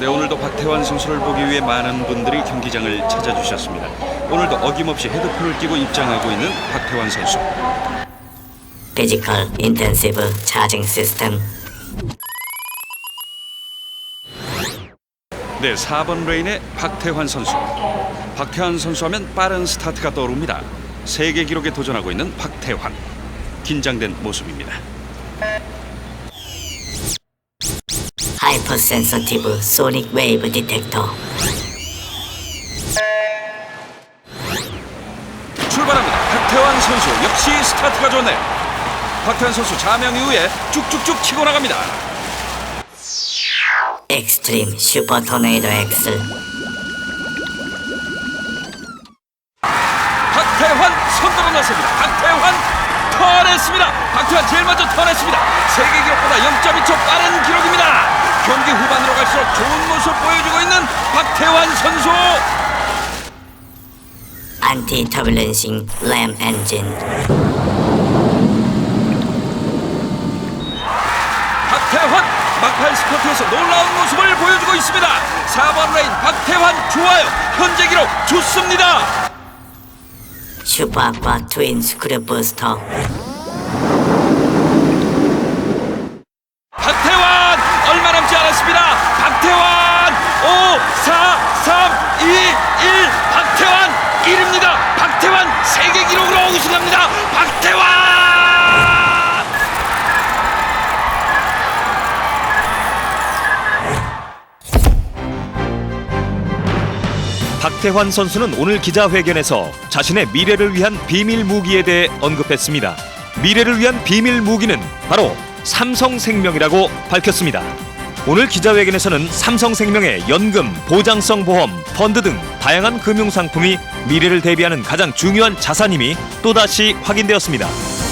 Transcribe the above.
네, 오늘도 박태환 선수를 보기 위해 많은 분들이 경기장을 찾아주셨습니다. 오늘도 어김없이 헤드폰을 끼고 입장하고 있는 박태환 선수. Physical Intensive Charging System 네, 4번 레인의 박태환 선수. 박태환 선수 하면 빠른 스타트가 떠오릅니다. 세계 기록에 도전하고 있는 박태환. 긴장된 모습입니다. Hypersensitive Sonic Wave Detector 출발합니다. 박태환 선수 역시 스타트가 좋네. 박태환 선수 자명 이후에 쭉쭉쭉 치고 나갑니다. Extreme Super Tornado X 박태환 손들어 놨습니다. 박태환 턴했습니다. 박태환 제일 먼저 턴했습니다. 세계 기록보다 0.2초 빠른 기록입니다. 갈수록 좋은 모습 보여주고 있는 박태환 선수. Anti-Turbulencing Ram Engine 박태환 막판 스퍼트에서 놀라운 모습을 보여주고 있습니다. 4번 레인 박태환 좋아요. 현재 기록 좋습니다. Aqua Twin Screw Booster 박태환 박태환 선수는 오늘 기자회견에서 자신의 미래를 위한 비밀 무기에 대해 언급했습니다. 미래를 위한 비밀 무기는 바로 삼성생명이라고 밝혔습니다. 오늘 기자회견에서는 삼성생명의 연금, 보장성 보험, 펀드 등 다양한 금융 상품이 미래를 대비하는 가장 중요한 자산임이 또다시 확인되었습니다.